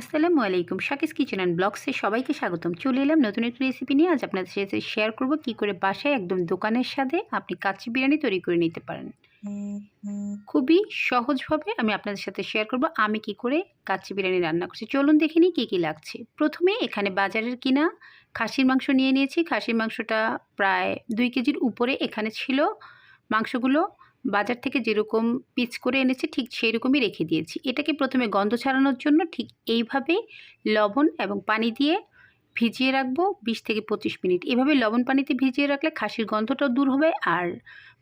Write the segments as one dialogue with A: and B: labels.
A: আসসালামু আলাইকুম। শাকিস kitchen and ব্লগসে সবাইকে স্বাগতম। চলে এলাম নতুন একটি রেসিপি নিয়ে। আজ আপনাদের সাথে শেয়ার করব কি করে বাসায় একদম দোকানের সাথে আপনি কাচ্চি বিরিয়ানি তৈরি করে নিতে পারেন। খুবই সহজভাবে আমি আপনাদের সাথে শেয়ার করব আমি কি করে কাচ্চি বিরিয়ানি রান্না করছি। চলুন দেখে নিই কী কী লাগছে। প্রথমে এখানে বাজারের কিনা খাসির মাংস নিয়ে নিয়েছি। খাসির মাংসটা প্রায় দুই কেজির উপরে এখানে ছিল মাংসগুলো। বাজার থেকে যেরকম পিচ করে এনেছি, ঠিক সেই রকমই রেখে দিয়েছি। এটাকে প্রথমে গন্ধ ছাড়ানোর জন্য ঠিক এইভাবে লবণ এবং পানি দিয়ে ভিজিয়ে রাখব বিশ থেকে পঁচিশ মিনিট। এভাবে লবণ পানিতে ভিজিয়ে রাখলে খাসির গন্ধটাও দূর হবে আর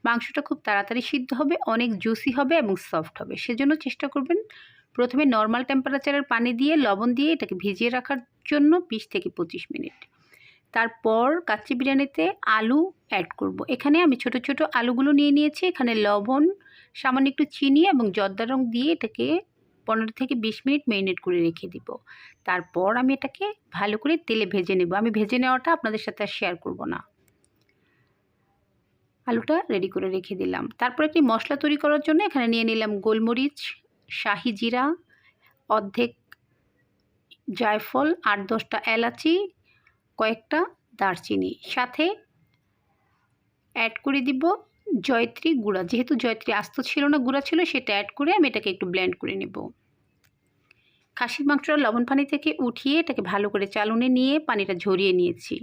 A: মাংসটা খুব তাড়াতাড়ি সিদ্ধ হবে, অনেক জুসি হবে এবং সফট হবে। সেজন্য চেষ্টা করবেন প্রথমে নর্মাল টেম্পারেচারের পানি দিয়ে লবণ দিয়ে এটাকে ভিজিয়ে রাখার জন্য বিশ থেকে পঁচিশ মিনিট। তারপর কাচ্চি বিরিয়ানিতে আলু অ্যাড করব। এখানে আমি ছোট ছোট আলুগুলো নিয়ে নিয়েছি। এখানে লবণ, সামান্য একটু চিনি এবং জর্দা রং দিয়ে এটাকে পনেরো থেকে বিশ মিনিট মেরিনেট করে রেখে দিব। তারপর আমি এটাকে ভালো করে তেলে ভেজে নেব। আমি ভেজে নেওয়াটা আপনাদের সাথে আর শেয়ার করব না। আলুটা রেডি করে রেখে দিলাম। তারপর একটি মশলা তৈরি করার জন্য এখানে নিয়ে নিলাম গোলমরিচ, শাহি জিরা, অর্ধেক জায়ফল আট দশটা এলাচি কয়েকটা দারচিনি। সাথে অ্যাড করে দিব জয়ত্রী গুঁড়া। যেহেতু জয়ত্রী আস্ত ছিল না, গুঁড়া ছিল, সেটা অ্যাড করে আমি এটাকে একটু ব্লেন্ড করে নেব। খাসির মাংসটা লবণ পানি থেকে উঠিয়ে এটাকে ভালো করে চালুনে নিয়ে পানিটা ঝরিয়ে নিয়েছি।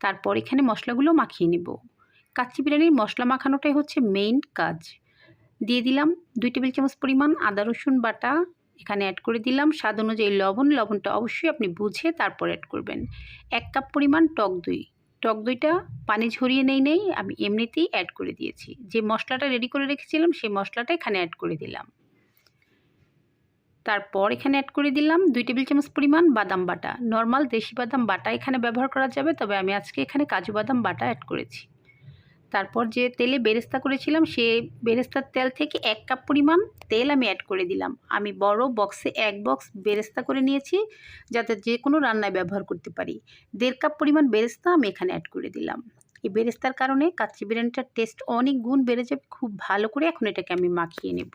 A: তারপর এখানে মশলাগুলো মাখিয়ে নেব। কাচ্চি বিরিয়ানির মশলা মাখানোটাই হচ্ছে মেইন কাজ। দিয়ে দিলাম দুই টেবিল চামচ পরিমাণ আদা রসুন বাটা এখানে অ্যাড করে দিলাম। স্বাদ অনুযায়ী লবণ, লবণটা অবশ্যই আপনি বুঝে তারপর অ্যাড করবেন। এক কাপ পরিমাণ টক দই। টক দইটা পানি ঝরিয়ে নেই নেই, আমি এমনিতেই অ্যাড করে দিয়েছি। যে মশলাটা রেডি করে রেখেছিলাম, সেই মশলাটা এখানে অ্যাড করে দিলাম। তারপর এখানে অ্যাড করে দিলাম দুই টেবিল চামচ পরিমাণ বাদাম বাটা। নর্মাল দেশি বাদাম বাটা এখানে ব্যবহার করা যাবে, তবে আমি আজকে এখানে কাজু বাদাম বাটা অ্যাড করেছি। তারপর যে তেলে বেরেস্তা করেছিলাম, সে বেরেস্তার তেল থেকে এক কাপ পরিমাণ তেল আমি অ্যাড করে দিলাম। আমি বড় বক্সে এক বক্স বেরেস্তা করে নিয়েছি, যাতে যে কোনো রান্নায় ব্যবহার করতে পারি। দেড় কাপ পরিমাণ বেরেস্তা আমি এখানে অ্যাড করে দিলাম। এই বেরেস্তার কারণে কাচ্চি বিরিয়ানিটার টেস্ট অনেক গুণ বেড়ে যাবে, খুব ভালো করে এখন এটাকে আমি মাখিয়ে নেব।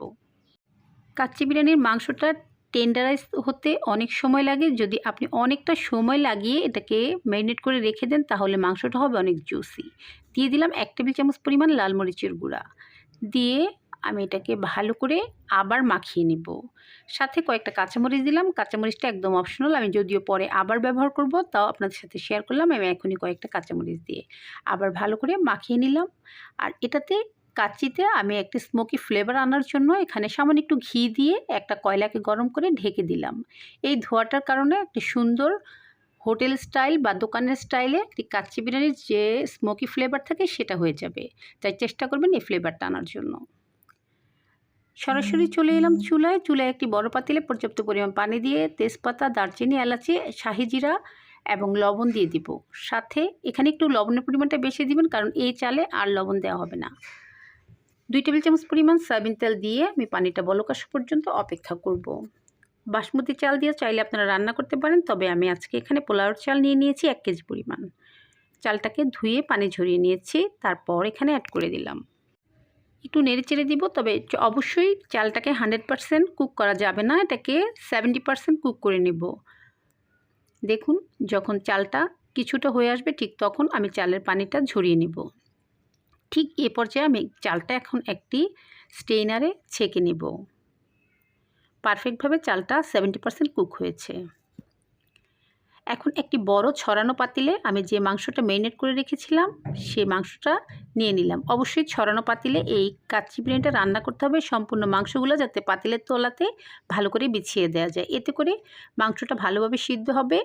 A: কাচ্চি বিরিয়ানির মাংসটা টেন্ডারাইজ হতে অনেক সময় লাগে। যদি আপনি অনেকটা সময় লাগিয়ে এটাকে ম্যারিনেট করে রেখে দেন, তাহলে মাংসটা হবে অনেক জুসি দিয়ে দিলাম এক টেবিল চামচ পরিমাণ লাল মরিচের গুঁড়া। দিয়ে আমি এটাকে ভালো করে আবার মাখিয়ে নেব। সাথে কয়েকটা কাঁচামরিচ দিলাম। কাঁচামরিচটা একদম অপশনাল আমি যদিও পরে আবার ব্যবহার করব, তাও আপনাদের সাথে শেয়ার করলাম। আমি এখনই কয়েকটা কাঁচামরিচ দিয়ে আবার ভালো করে মাখিয়ে নিলাম। আর এটাতে কাচিতে আমি একটি স্মোকি ফ্লেভার আনার জন্য এখানে সামান্য একটু ঘি দিয়ে একটা কয়লাকে গরম করে ঢেকে দিলাম। এই ধোয়াটার কারণে একটি সুন্দর হোটেল স্টাইল বা দোকানের স্টাইলে একটি কাচ্চি বিরিয়ানির যে স্মোকি ফ্লেভার থাকে সেটা হয়ে যাবে। তাই চেষ্টা করবেন এই ফ্লেভারটা আনার জন্য। সরাসরি চলে এলাম চুলায়। চুলায় একটি বড় পাতিলে পর্যাপ্ত পরিমাণ পানি দিয়ে তেজপাতা, দারচিনি, এলাচি, শাহি জিরা এবং লবণ দিয়ে দিব। সাথে এখানে একটু লবণের পরিমাণটা বেশি দিবেন কারণ এই চালে আর লবণ দেওয়া হবে না। দুই টেবিল চামচ পরিমাণ সয়াবিন তেল দিয়ে আমি পানিটা বলক আসা পর্যন্ত অপেক্ষা করব। বাসমতি চাল দিয়ে চাইলে আপনারা রান্না করতে পারেন, তবে আমি আজকে এখানে পোলাওর চাল নিয়ে নিয়েছি এক কেজি পরিমাণ। চালটাকে ধুয়ে পানি ঝরিয়ে নিয়েছি, তারপর এখানে অ্যাড করে দিলাম। একটু নেড়ে চেড়ে দিব, তবে অবশ্যই চালটাকে হান্ড্রেড পারসেন্ট কুক করা যাবে না, এটাকে সেভেন্টি পারসেন্ট কুক করে নেব। দেখুন, যখন চালটা কিছুটা হয়ে আসবে, ঠিক তখন আমি চালের পানিটা ঝরিয়ে নেব। ঠিক এ পর্যায়ে আমি চালটা এখন একটি স্টেইনারে ছেঁকে নেব। পারফেক্টভাবে চালটা সেভেন্টি পারসেন্ট কুক হয়েছে। এখন একটি বড় ছড়ানো পাতিলে আমি যে মাংসটা মেরিনেট করে রেখেছিলাম সেই মাংসটা নিয়ে নিলাম। অবশ্যই ছড়ানো পাতিলে এই কাচ্চি বিরিয়ানিটা রান্না করতে হবে, সম্পূর্ণ মাংসগুলো যাতে পাতিলের তোলাতে ভালো করে বিছিয়ে দেওয়া যায়। এতে করে মাংসটা ভালোভাবে সিদ্ধ হবে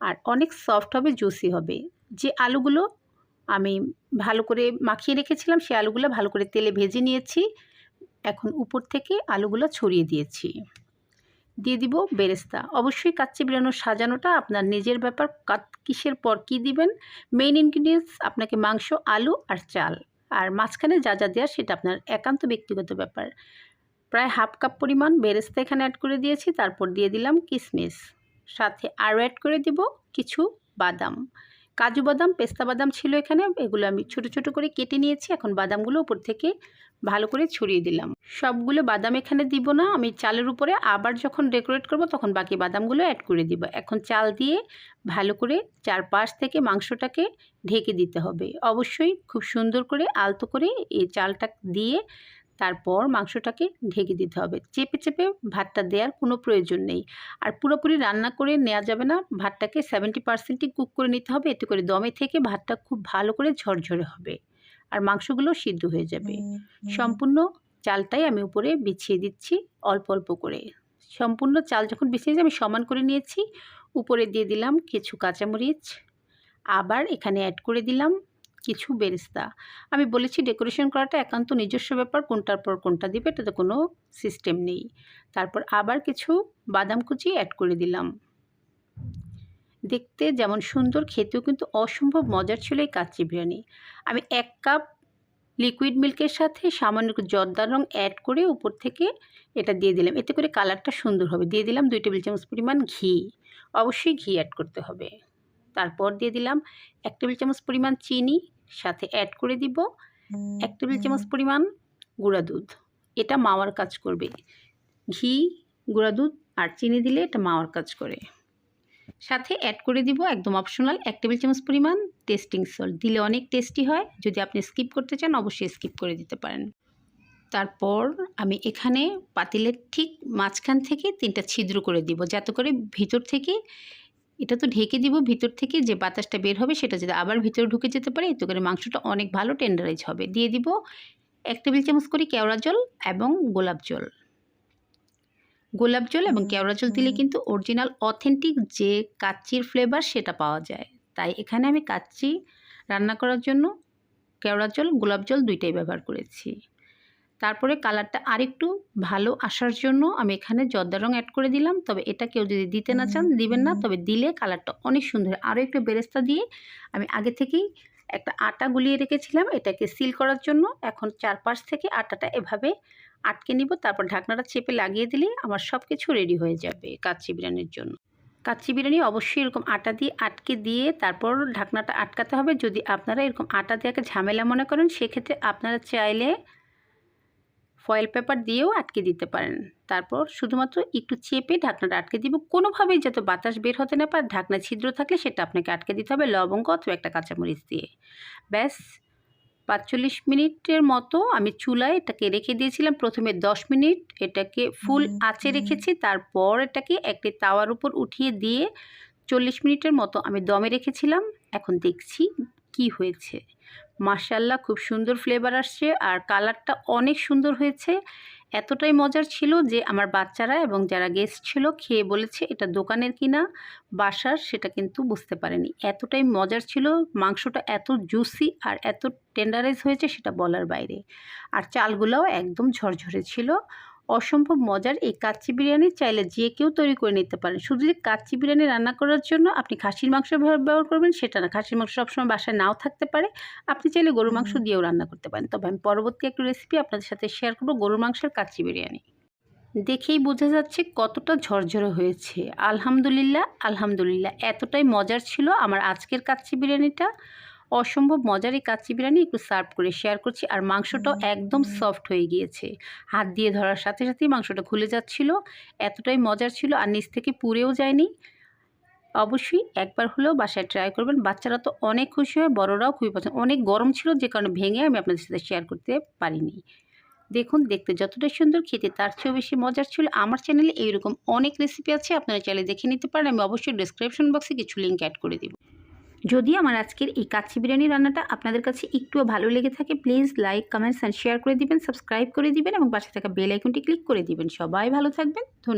A: আর অনেক সফট হবে জুসি হবে। যে আলুগুলো আমি ভালো করে মাখিয়ে রেখেছিলাম, সেই আলুগুলো ভালো করে তেলে ভেজে নিয়েছি। এখন উপর থেকে আলুগুলো ছড়িয়ে দিয়েছি। দিয়ে দিব বেরেস্তা। অবশ্যই কাচ্চি বিরিয়ানোর সাজানোটা আপনার নিজের ব্যাপার কিসের পর কী দিবেন। মেইন ইনগ্রিডিয়েন্টস আপনাকে মাংস, আলু আর চাল। আর মাঝখানে যা যা দেওয়া সেটা আপনার একান্ত ব্যক্তিগত ব্যাপার। প্রায় হাফ কাপ পরিমাণ বেরেস্তা এখানে অ্যাড করে দিয়েছি, তারপর দিয়ে দিলাম কিশমিশ সাথে আরও অ্যাড করে দিব কিছু বাদাম। কাজু বাদাম, পেস্তা বাদাম ছিল এখানে। এগুলো আমি ছোট ছোট করে কেটে নিয়েছি। এখন বাদামগুলো উপর থেকে ভালো করে ছড়িয়ে দিলাম। সবগুলো বাদাম এখানে দিব না। আমি চালের উপরে আবার যখন ডেকোরেট করব তখন বাকি বাদামগুলো অ্যাড করে দিব। এখন চাল দিয়ে ভালো করে চারপাশ থেকে মাংসটাকে ঢেকে দিতে হবে। অবশ্যই খুব সুন্দর করে আলতো করে এই চালটা দিয়ে তারপর মাংসটাকে ঢেকে দিতে হবে। চেপে চেপে ভাতটা দেওয়ার কোনো প্রয়োজন নেই। আর পুরোপুরি রান্না করে নেওয়া যাবে না। ভাতটাকে সেভেন্টি পার্সেন্টই কুক করে নিতে হবে। এতে করে দমে থেকে ভাতটা খুব ভালো করে ঝরঝরে হবে। আর মাংসগুলো সিদ্ধ হয়ে যাবে। সম্পূর্ণ চালটাই আমি উপরে বিছিয়ে দিচ্ছি অল্প অল্প করে। সম্পূর্ণ চাল যখন বিছিয়ে আমি সমান করে নিয়েছি। উপরে দিয়ে দিলাম কিছু কাঁচামরিচ। আবার এখানে অ্যাড করে দিলাম কিছু বেরেস্তা। আমি বলেছি ডেকোরেশন করাটা একান্ত নিজস্ব ব্যাপার, কোনটার পর কোনটা দিবে এটাতে কোনো সিস্টেম নেই। তারপর আবার কিছু বাদাম কুচি অ্যাড করে দিলাম। দেখতে যেমন সুন্দর, খেতেও কিন্তু অসম্ভব মজার ছিল এই কাচ্চি বিরিয়ানি। আমি এক কাপ লিকুইড মিল্কের সাথে সামান্য জর্দার রং অ্যাড করে উপর থেকে এটা দিয়ে দিলাম। এতে করে কালারটা সুন্দর হবে। দিয়ে দিলাম দুই টেবিল চামচ পরিমাণ ঘি। অবশ্যই ঘি অ্যাড করতে হবে। তারপর দিয়ে দিলাম এক টেবিল চামচ পরিমাণ চিনি। সাথে অ্যাড করে দিব এক টেবিল চামচ পরিমাণ গুঁড়া দুধ। এটা মাওয়ার কাজ করবে। ঘি গুঁড়া দুধ আর চিনি দিলে এটা মাওয়ার কাজ করে। সাথে অ্যাড করে দিব একদম অপশনাল এক টেবিল চামচ পরিমাণ টেস্টিং সল্ট দিলে অনেক টেস্টি হয়। যদি আপনি স্কিপ করতে চান অবশ্যই স্কিপ করে দিতে পারেন। তারপর আমি এখানে পাতিলের ঠিক মাঝখান থেকে তিনটা ছিদ্র করে দিব। যাতে করে ভিতর থেকে এটা তো ঢেকে দিব ভিতর থেকে যে বাতাসটা বের হবে সেটা যদি আবার ভিতরে ঢুকে যেতে পারে। এতে করে মাংসটা অনেক ভালো টেন্ডারাইজ হবে। দিয়ে দিব এক টেবিল চামচ করে কেওড়া জল এবং গোলাপ জল। গোলাপ জল এবং কেওড়া জল দিলে কিন্তু অরিজিনাল অথেন্টিক যে কাচ্চির ফ্লেভার সেটা পাওয়া যায়। তাই এখানে আমি কাচ্চি রান্না করার জন্য কেওড়া জল গোলাপ জল দুইটাই ব্যবহার করেছি। তারপরে কালারটা আরেকটু ভালো আসার জন্য আমি এখানে জর্দা রং অ্যাড করে দিলাম। তবে এটা কেউ যদি দিতে না চান দিবেন না। তবে দিলে কালারটা অনেক সুন্দর। আরও একটু বেরেস্তা দিয়ে আমি আগে থেকেই একটা আটা গুলিয়ে রেখেছিলাম। এটাকে সিল করার জন্য এখন চারপাশ থেকে আটাটা এভাবে আটকে নিব। তারপর ঢাকনাটা চেপে লাগিয়ে দিলে আমার সব কিছু রেডি হয়ে যাবে কাচ্চি বিরিয়ানির জন্য। কাচ্চি বিরিয়ানি অবশ্যই এরকম আটা দিয়ে আটকে দিয়ে তারপর ঢাকনাটা আটকাতে হবে। যদি আপনারা এরকম আটা দিয়ে একটা ঝামেলা মনে করেন সেক্ষেত্রে আপনারা চাইলে ফয়েল পেপার দিয়েও আটকে দিতে পারেন। তারপর শুধুমাত্র একটু চেপে ঢাকনাটা আটকে দিব। কোনোভাবেই যাতে বাতাস বের হতে না পারে ঢাকনা ছিদ্র থাকলে সেটা আপনাকে আটকে দিতে হবে লবঙ্গ অথবা একটা কাঁচামরিচ দিয়ে। ব্যাস পাঁচচল্লিশ মিনিটের মতো আমি চুলায় এটাকে রেখে দিয়েছিলাম। প্রথমে দশ মিনিট এটাকে ফুল আঁচে রেখেছি। তারপর এটাকে একটি তাওয়ার উপর উঠিয়ে দিয়ে চল্লিশ মিনিটের মতো আমি দমে রেখেছিলাম। এখন দেখছি কি হয়েছে। মার্শাল্লাহ খুব সুন্দর ফ্লেভার আসছে। আর কালারটা অনেক সুন্দর হয়েছে। এতটাই মজার ছিল যে আমার বাচ্চারা এবং যারা গেস্ট ছিল খেয়ে বলেছে, এটা দোকানের কিনা, বাসার? সেটা কিন্তু বুঝতে পারেনি। এতটাই মজার ছিল, মাংসটা এত জুসি আর এত টেন্ডারাইজ হয়েছে সেটা বলার বাইরে। আর চালগুলোও একদম ঝরঝরে ছিল। অসম্ভব মজার এই কাচ্চি বিরিয়ানি চাইলে যে কেউ তৈরি করে নিতে পারেন। শুধু যে কাচ্চি বিরিয়ানি রান্না করার জন্য আপনি খাসির মাংস ব্যবহার করবেন সেটা না। খাসির মাংস সবসময় বাসায় নাও থাকতে পারে। আপনি চাইলে গরুর মাংস দিয়েও রান্না করতে পারেন। তবে আমি পরবর্তী একটু রেসিপি আপনাদের সাথে শেয়ার করব গরুর মাংসের কাচ্চি বিরিয়ানি। দেখেই বোঝা যাচ্ছে কতটা ঝরঝরে হয়েছে। আলহামদুলিল্লাহ আলহামদুলিল্লাহ। এতটাই মজার ছিল আমার আজকের কাচ্চি বিরিয়ানিটা। অসম্ভব মজার এই কাচ্চি বিরিয়ানি একটু সার্ভ করে শেয়ার করছি আর মাংসটাও একদম সফট হয়ে গিয়েছে। হাত দিয়ে ধরার সাথে সাথেই মাংসটা খুলে যাচ্ছিল এতটাই মজার ছিল আর নিচ থেকে পুড়েও যায়নি। অবশ্যই একবার হলেও বাসায় ট্রাই করবেন। বাচ্চারা তো অনেক খুশি হয় বড়রাও খুবই পছন্দ। অনেক গরম ছিল যে কারণে ভেঙে আমি আপনাদের সাথে শেয়ার করতে পারিনি। দেখুন দেখতে যতটা সুন্দর খেতে তার চেয়েও বেশি মজার ছিল। আমার চ্যানেলে এইরকম অনেক রেসিপি আছে আপনারা চাইলে দেখে নিতে পারেন। আমি অবশ্যই ডিসক্রিপশন বক্সে কিছু লিঙ্ক অ্যাড করে দিব। যদি আমার আজকের এই কাচ্চি বিরিয়ানি রান্নাটা আপনাদের কাছে একটুও ভালো লেগে থাকে please like comments and share করে দিবেন সাবস্ক্রাইব করে দিবেন এবং পাশে থাকা বেল আইকনটি ক্লিক করে দিবেন। সবাই ভালো থাকবেন। ধন্যবাদ।